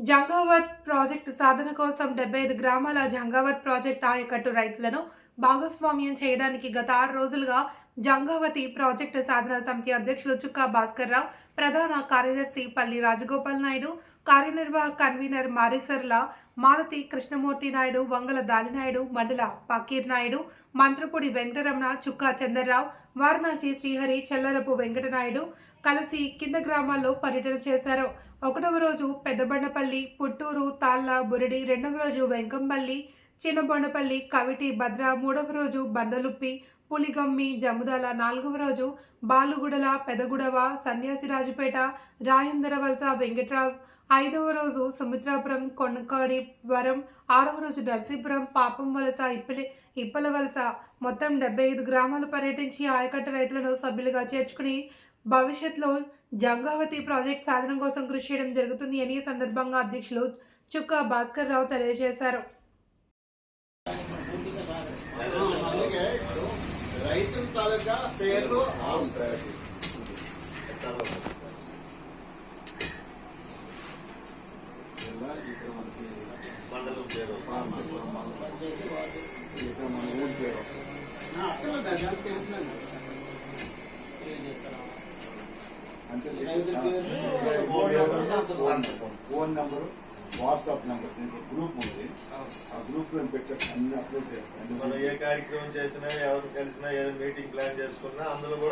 జంగావత్ project సాధన కోసం డెబ్బై ఐదు గ్రామాల జంగావత్ ప్రాజెక్ట్ ఆయకట్టు రైతులను భాగస్వామ్యం చేయడానికి గత ఆరు రోజులుగా జంగావతి ప్రాజెక్టు సాధన సమితి అధ్యక్షులు చుక్కా భాస్కర్ రావు ప్రధాన కార్యదర్శి పల్లి రాజగోపాల్ నాయుడు కార్యనిర్వాహక కన్వీనర్ మారేసర్ల మారుతి కృష్ణమూర్తి నాయుడు వంగల దాలినాయుడు మండల పకీర్ నాయుడు మంత్రపూడి వెంకటరమణ చుక్కా చంద్రరావు వారణాసి శ్రీహరి చెల్లరపు వెంకటనాయుడు కలిసి కింద గ్రామాల్లో పర్యటన చేశారు. ఒకటవ రోజు పెద్దబండపల్లి పుట్టూరు తాళ్ళ బురిడి రెండవ రోజు వెంకంపల్లి చిన్నబొండపల్లి కవిటి భద్ర మూడవ రోజు బందలుప్పి పులిగమ్మి జముదాల నాలుగవ రోజు బాలుగుడల పెదగుడవ సన్యాసిరాజుపేట రాయందర వలస వెంకట్రావు ఐదవ రోజు సముద్రాపురం కొనకాడి వరం ఆరవ రోజు నర్సీపురం పాపం వలస ఇప్పలి ఇప్పల వలస మొత్తం డెబ్బై ఐదు గ్రామాలు పర్యటించి ఆయకట్టు రైతులను సభ్యులుగా చేర్చుకుని భవిష్యత్తులో జంగావతి ప్రాజెక్ట్ సాధన కోసం కృషి చేయడం జరుగుతుంది అని ఈ సందర్భంగా అధ్యక్షులు చుక్క భాస్కర్ రావు తెలియజేశారు. అలాగే మండలం పేరు ఇక్కడ మన ఊరి పేరు అంటే ఫోన్ నెంబర్, వాట్సాప్ నెంబర్ దీనికి గ్రూప్ ఉంది ఆ గ్రూప్లో పెట్టేసి అన్ని అప్లోడ్ చేస్తాను మనం ఏ కార్యక్రమం చేసినా ఎవరు కలిసినా ఏదైనా మీటింగ్ ప్లాన్ చేసుకున్నా అందులో కూడా